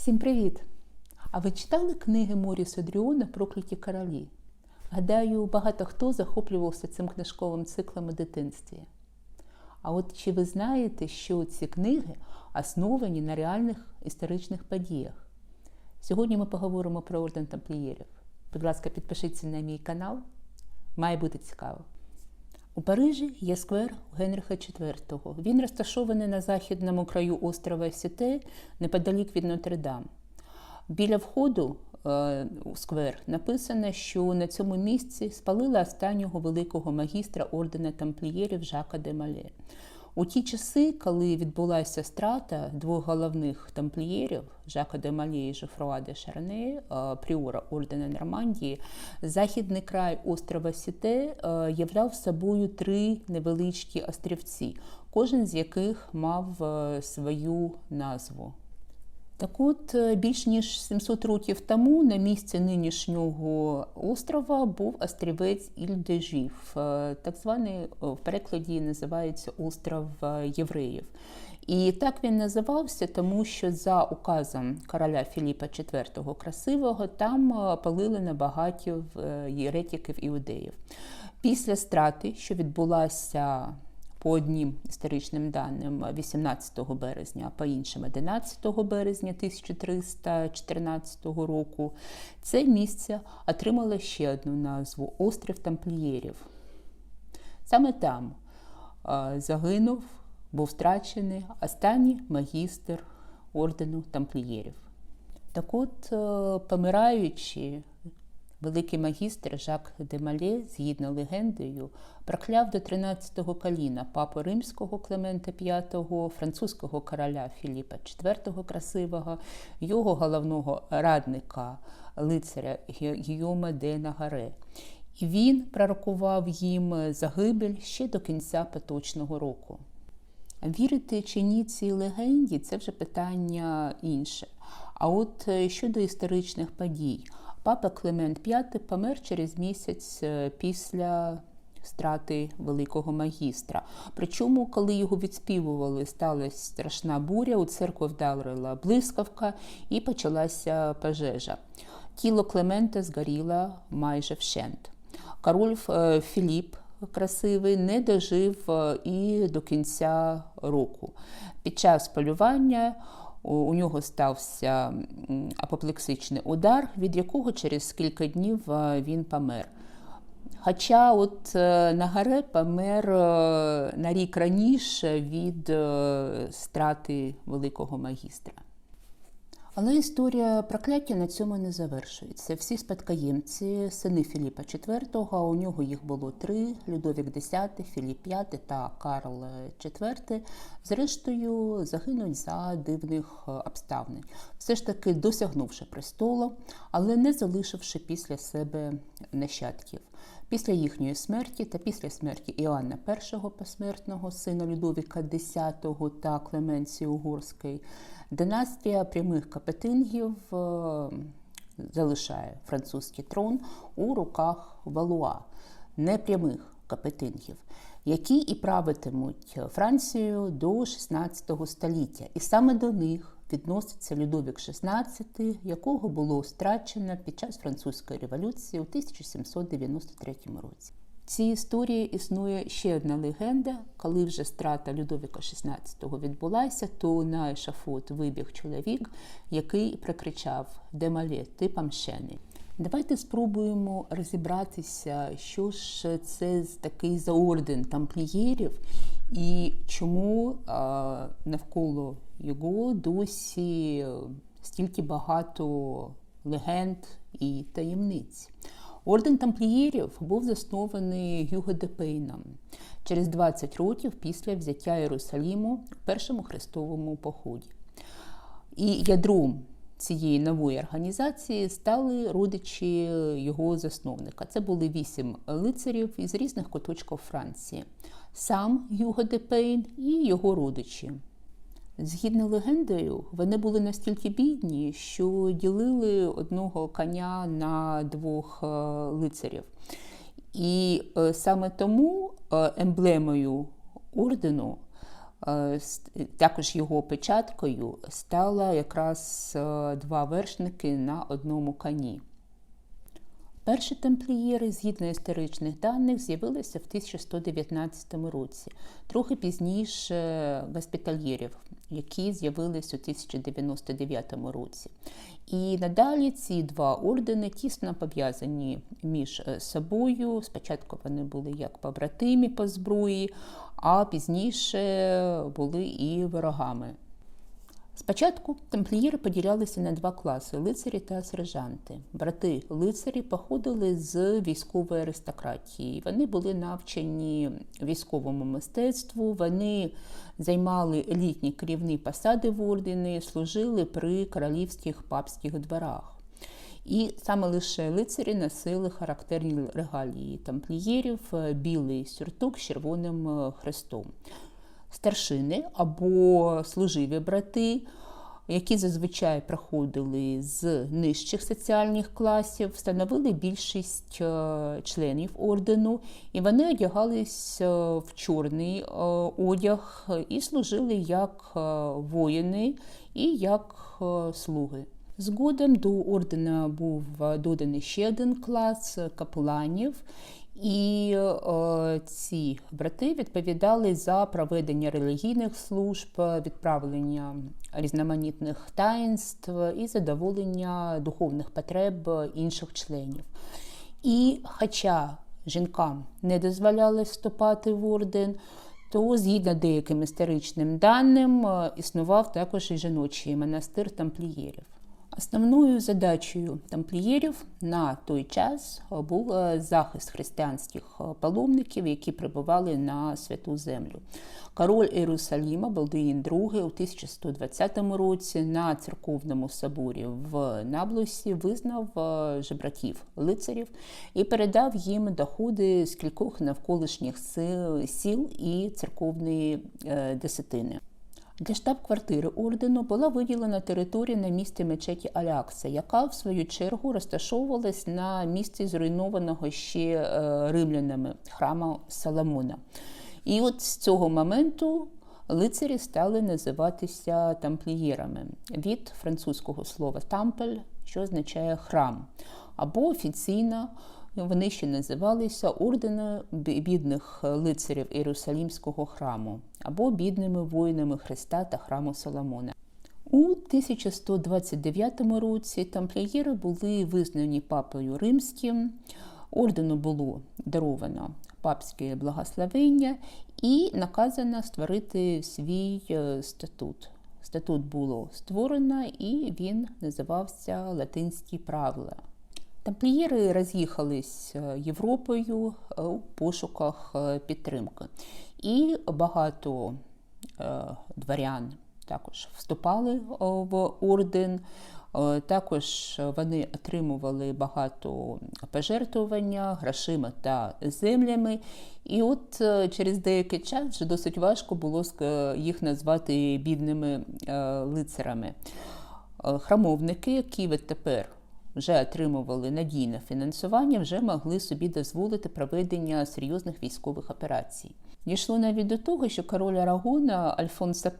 Всім привіт! А ви читали книги Морі Содріона Прокляті королі? Гадаю, багато хто захоплювався цим книжковим циклом у дитинстві. А от чи ви знаєте, що ці книги основані на реальних історичних подіях? Сьогодні ми поговоримо про орден тамплієрів. Будь ласка, підпишіться на мій канал. Має бути цікаво. У Парижі є сквер Генриха IV. Він розташований на західному краю острова Сіте, неподалік від Нотр-Дам. Біля входу е, у сквер написано, що на цьому місці спалили останнього великого магістра ордена тамплієрів Жака де Мале. У ті часи, коли відбулася страта двох головних тамплієрів Жака де Малі і Жофруа де Шарне, пріора ордена Нормандії, західний край острова Сіте являв собою три невеличкі острівці, кожен з яких мав е, свою назву. Так от, е, більш ніж 700 років тому на місці нинішнього острова був острівець Іль-де-Жів, е, так званий е, в перекладі називається остров Євреїв. І так він називався, тому що за указом короля Філіпа IV Красивого там палили на багатів єретиків іудеїв. Після страти, що відбулася по однім історичним даним 18 березня, а по іншим 11 березня 1314 року, це місце отримало ще одну назву Острів Тамплієрів. Саме там загинув, був втрачений останній магістр ордену тамплієрів. Так от, е, помираючи, Великий магістр Жак де Малє, згідно легендою, прокляв до 13-го коліна папу римського Клемента V, французького короля Філіпа IV Красивого, його головного радника, лицаря Гіома де Нагаре. І він пророкував їм загибель ще до кінця поточного року. Вірити чи ні цій легенді це вже питання інше. А от е, щодо історичних подій. Папа Климент V помер через місяць е, після страти великого магістра. Причому, коли його відспівували, сталася страшна буря, у церкву вдарила блискавка і почалася пожежа. Тіло Клемента згоріло майже вщент. Король е, Філіп. Красивий не дожив е, і до кінця року. Під час полювання у нього стався апоплексичний удар, від якого через кілька днів е, він помер. Хоча от е, Нагаре помер е, на рік раніше від страти великого магістра. Але історія прокляття на цьому не завершується. Всі спадкоємці, сини Філіпа IV, у нього їх було три: Людовік X, Філіп V та Карл IV, зрештою загинуть за дивних обставин, все ж таки досягнувши престолу, але не залишивши після себе нащадків. Після їхньої смерті та після смерті Іоанна І посмертного, сина Людовіка X та Клеменції Угорської, династія прямих капетингів е, залишає французький трон у руках Валуа, непрямих капетингів, які і правитимуть Францію до 16 століття. І саме до них відноситься Людовік XVI, якого було страчено під час французької революції у 1793 році. Цій історії існує ще одна легенда. Коли вже страта Людовіка XVI відбулася, то на ешафот вибіг чоловік, який прикричав Демалє, ти памщений. Давайте спробуємо розібратися, що ж це такий за орден тамплієрів і чому навколо його досі стільки багато легенд і таємниць. Орден тамплієрів був заснований Гюго де через 20 років після взяття Єрусаліму в першому хрестовому поході. І ядром цієї нової організації стали родичі його засновника. Це були вісім лицарів із різних куточків Франції, сам Гюго де Пейн і його родичі. Згідно легендою, вони були настільки бідні, що ділили одного коня на двох е, лицарів. І е, саме тому е, емблемою ордену Також його печаткою стало якраз два вершники на одному коні. Перші тамплієри, згідно історичних даних, з'явилися в 1119 році, трохи пізніше госпітальєрів, які з'явилися у 1099 році. І надалі ці два ордени тісно пов'язані між е, собою. Спочатку вони були як побратимі по зброї, а пізніше були і ворогами. Спочатку тамплієри поділялися на два класи лицарі та сержанти. Брати лицарі походили з військової аристократії. Вони були навчені військовому мистецтву, вони займали елітні керівні посади в ордені, служили при королівських папських дворах. І саме лише лицарі носили характерні регалії тамплієрів, білий сюртук з червоним хрестом старшини або служиві брати, які зазвичай приходили з нижчих соціальних класів, становили більшість е, членів ордену, і вони одягались е, в чорний е, одяг і служили як воїни і як слуги. Згодом до ордена був доданий ще один клас капеланів, і е, ці брати відповідали за проведення релігійних служб, відправлення різноманітних таїнств і задоволення духовних потреб інших членів. І хоча жінкам не дозволяли вступати в орден, то згідно деяким історичним даним е, існував також і жіночий монастир тамплієрів. Основною задачею тамплієрів на той час був е, захист християнських е, паломників, які прибували на святу землю. Король Єрусаліма Балдуїн II у 1120 році на церковному соборі в Наблусі визнав е, жебраків лицарів і передав їм доходи з кількох навколишніх сіл і церковної десятини. Для штаб-квартири ордену була виділена територія на місці мечеті Алякса, яка в свою чергу розташовувалась на місці зруйнованого ще е, римлянами храму Соломона. І от з цього моменту лицарі стали називатися тамплієрами від французького слова тампель, що означає храм, або офіційно вони ще називалися орденом бідних лицарів Єрусалімського храму або бідними воїнами Христа та храму Соломона. У 1129 році тамплієри були визнані папою римським, ордену було даровано папське благословення і наказано створити свій е, статут. Статут було створено і він називався Латинські правила. Тамплієри роз'їхались е, Європою е, у пошуках е, підтримки. І багато дворян також вступали в орден. Також вони отримували багато пожертвування грошима та землями. І от через деякий час вже досить важко було їх назвати бідними лицарами. Храмовники, які відтепер вже отримували надійне фінансування, вже могли собі дозволити проведення серйозних військових операцій. Дійшло навіть до того, що король Арагона Альфонсо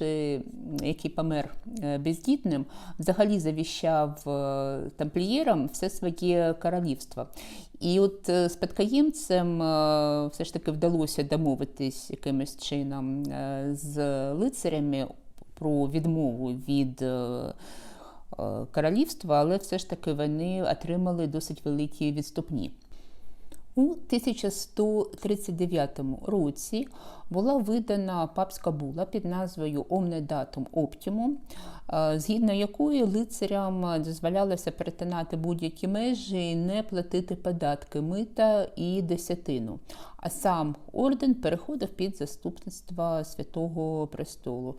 І, який помер е, бездітним, взагалі завіщав е, тамплієрам все своє королівство. І от е, спадкоємцем е, все ж таки вдалося домовитись якимось чином з лицарями про відмову від королівства, але все ж таки вони отримали досить великі відступні. У 1139 році була видана папська була під назвою Datum Optimum, е, згідно якої лицарям дозволялося перетинати будь-які межі і не платити податки, мита і десятину. А сам орден переходив під заступництво Святого Престолу.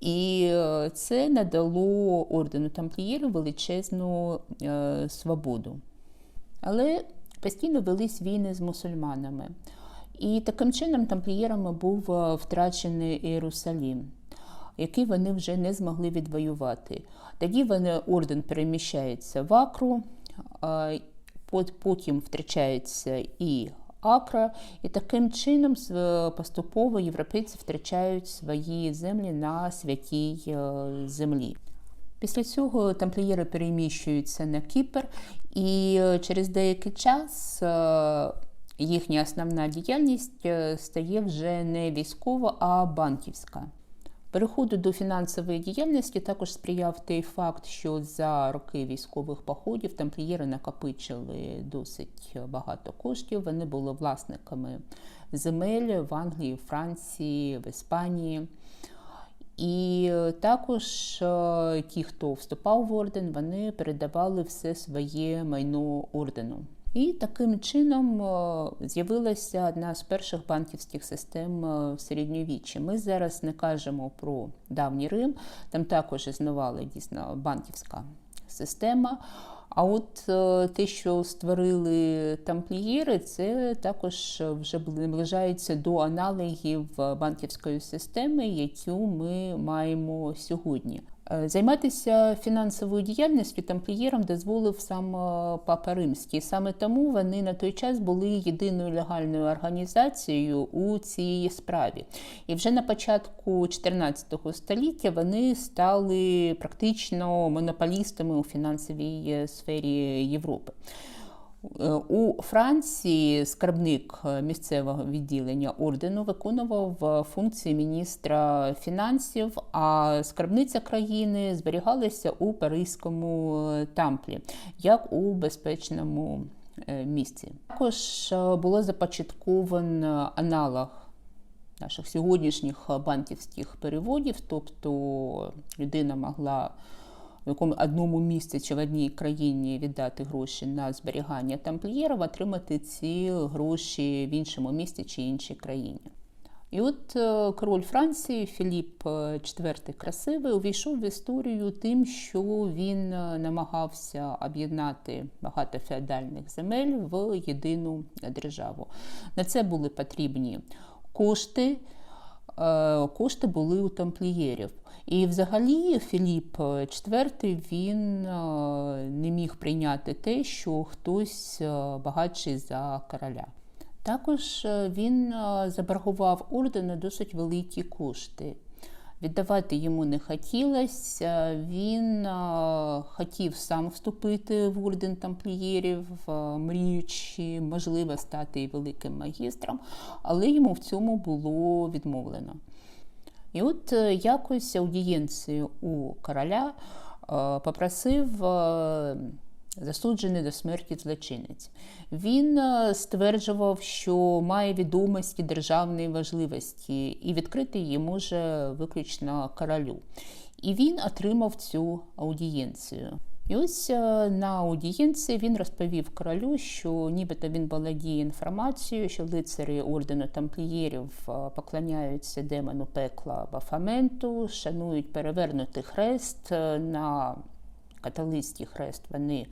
І е, це надало ордену тамплієрів величезну е, свободу. Але постійно велись війни з мусульманами. І таким чином тамплієрами був е, втрачений Єрусалім, який вони вже не змогли відвоювати. Тоді вони, орден переміщається в Акру, е, потім втрачається і Акра, і таким чином з- поступово європейці втрачають свої землі на святій е, землі. Після цього тамплієри переміщуються на Кіпр, і е, через деякий час е, їхня основна діяльність е, стає вже не військова, а банківська. Переходу до фінансової діяльності також сприяв той факт, що за роки військових походів тамплієри накопичили досить багато коштів. Вони були власниками земель в Англії, Франції, в Іспанії. І також е, ті, хто вступав в орден, вони передавали все своє майно ордену. І таким чином е, з'явилася одна з перших банківських систем е, в середньовіччі. Ми зараз не кажемо про давній Рим, там також існувала дійсно банківська система. А от е, те, що створили тамплієри, це також вже наближається до аналогів банківської системи, яку ми маємо сьогодні. Е, Займатися фінансовою діяльністю тамплієрам дозволив сам е, Папа Римський. Саме тому вони на той час були єдиною легальною організацією у цій справі. І вже на початку 14 століття вони стали практично монополістами у фінансовій е, сфері Європи. Е, У Франції скарбник е, місцевого відділення ордену виконував е, функції міністра фінансів, а скарбниця країни зберігалася у Паризькому тамплі, як у безпечному місці. Також було започатковано аналог наших сьогоднішніх банківських переводів, тобто людина могла в якому одному місці чи в одній країні віддати гроші на зберігання тамплієрів, отримати ці гроші в іншому місці чи іншій країні. І от е, король Франції Філіп IV Красивий увійшов в історію тим, що він е, намагався об'єднати багато феодальних земель в єдину державу. На це були потрібні кошти. Е, Кошти були у тамплієрів. І взагалі Філіп IV він е, не міг прийняти те, що хтось е, багатший за короля. Також е, він е, заборгував ордену досить великі кошти. Віддавати йому не хотілося. Він е, хотів сам вступити в орден тамплієрів, е, мріючи, можливо, стати великим магістром, але йому в цьому було відмовлено. І от е, якось аудієнцію у короля попросив засуджений до смерті злочинець. Він е, стверджував, що має відомості державної важливості, і відкрити її може виключно королю. І він отримав цю аудієнцію. І ось е, на аудієнції він розповів королю, що нібито він володіє інформацією, що лицарі ордену тамплієрів е, поклоняються демону пекла Бафаменту, шанують перевернутий хрест на католицький хрест. Вони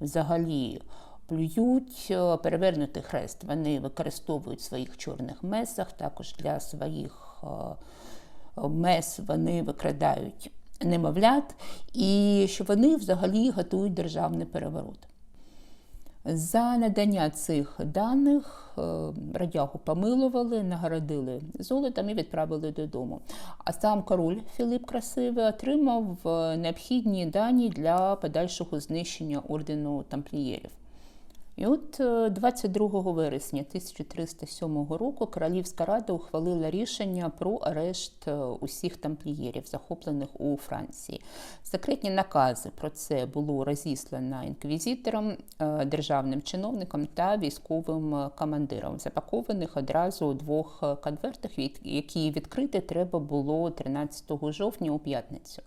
взагалі плюють е, перевернутий хрест. Вони використовують в своїх чорних месах, також для своїх е, мес вони викрадають немовлят, і що вони взагалі готують державний переворот. За надання цих даних е, радягу помилували, нагородили золотом і відправили додому. А сам король Філіп Красивий отримав е, необхідні дані для подальшого знищення ордену тамплієрів. І от е, 22 вересня 1307 року Королівська рада ухвалила рішення про арешт е, усіх тамплієрів, захоплених у Франції. Секретні накази про це було розіслано інквізитором, е, державним чиновникам та військовим е, командиром, запакованих одразу у двох е, конвертах, які відкрити треба було 13 жовтня у п'ятницю.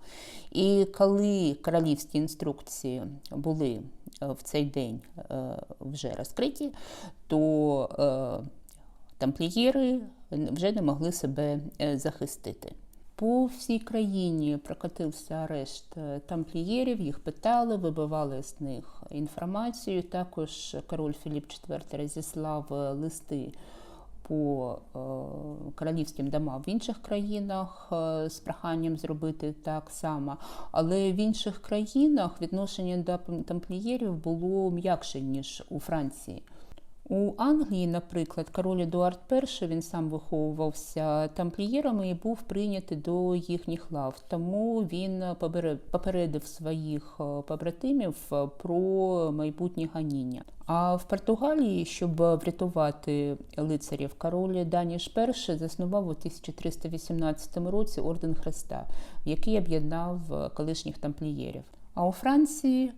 І коли королівські інструкції були е, в цей день е, вже розкриті, то е, тамплієри вже не могли себе е, захистити. По всій країні прокотився арешт е, тамплієрів, їх питали, вибивали з них інформацію. Також король Філіп IV розіслав е, листи по е, королівським домам в інших країнах е, з проханням зробити так само. Але в інших країнах відношення до тамплієрів було м'якше, ніж у Франції. У Англії, наприклад, король Едуард І, він сам виховувався тамплієрами і був прийнятий до їхніх лав. Тому він попередив своїх е, побратимів е, про майбутнє ганіння. А в Португалії, щоб врятувати лицарів, король Даніш І заснував у 1318 році орден Христа, який об'єднав е, колишніх тамплієрів. А у Франції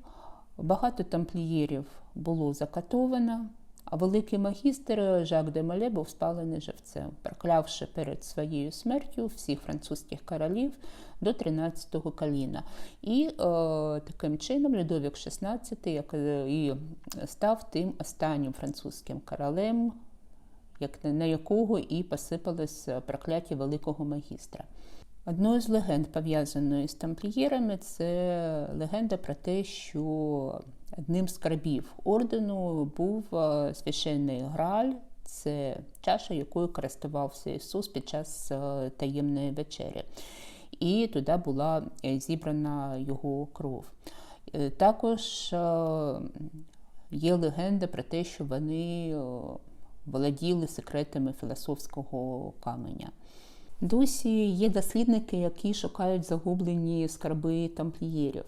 багато тамплієрів було закатовано. А великий магістр Жак де Мале був спалений живцем, проклявши перед своєю смертю всіх французьких королів до 13-го коліна. І е, таким чином Людовік XVI е, і став тим останнім французьким королем, як, на якого і посипалось прокляття великого магістра. Одною з легенд, пов'язаною з тамплієрами, це легенда про те, що одним з скарбів ордену був е, священний граль, це чаша, якою користувався Ісус під час е, таємної вечері. І туди була е, зібрана його кров. Також є легенда про те, що вони володіли секретами філософського каменя. Досі є дослідники, які шукають загублені скарби тамплієрів.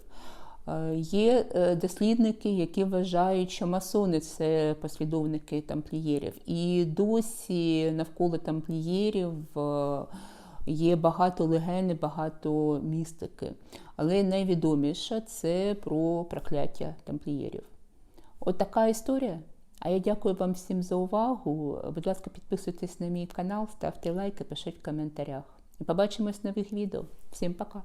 Е, Є е, дослідники, які вважають, що масони це послідовники тамплієрів. І досі навколо тамплієрів е, є багато легенд, багато містики. Але найвідоміше це про прокляття тамплієрів. От така історія. А я дякую вам всім за увагу. Будь ласка, підписуйтесь на мій канал, ставте лайки, пишіть в коментарях. І побачимось в нових відео. Всім пока!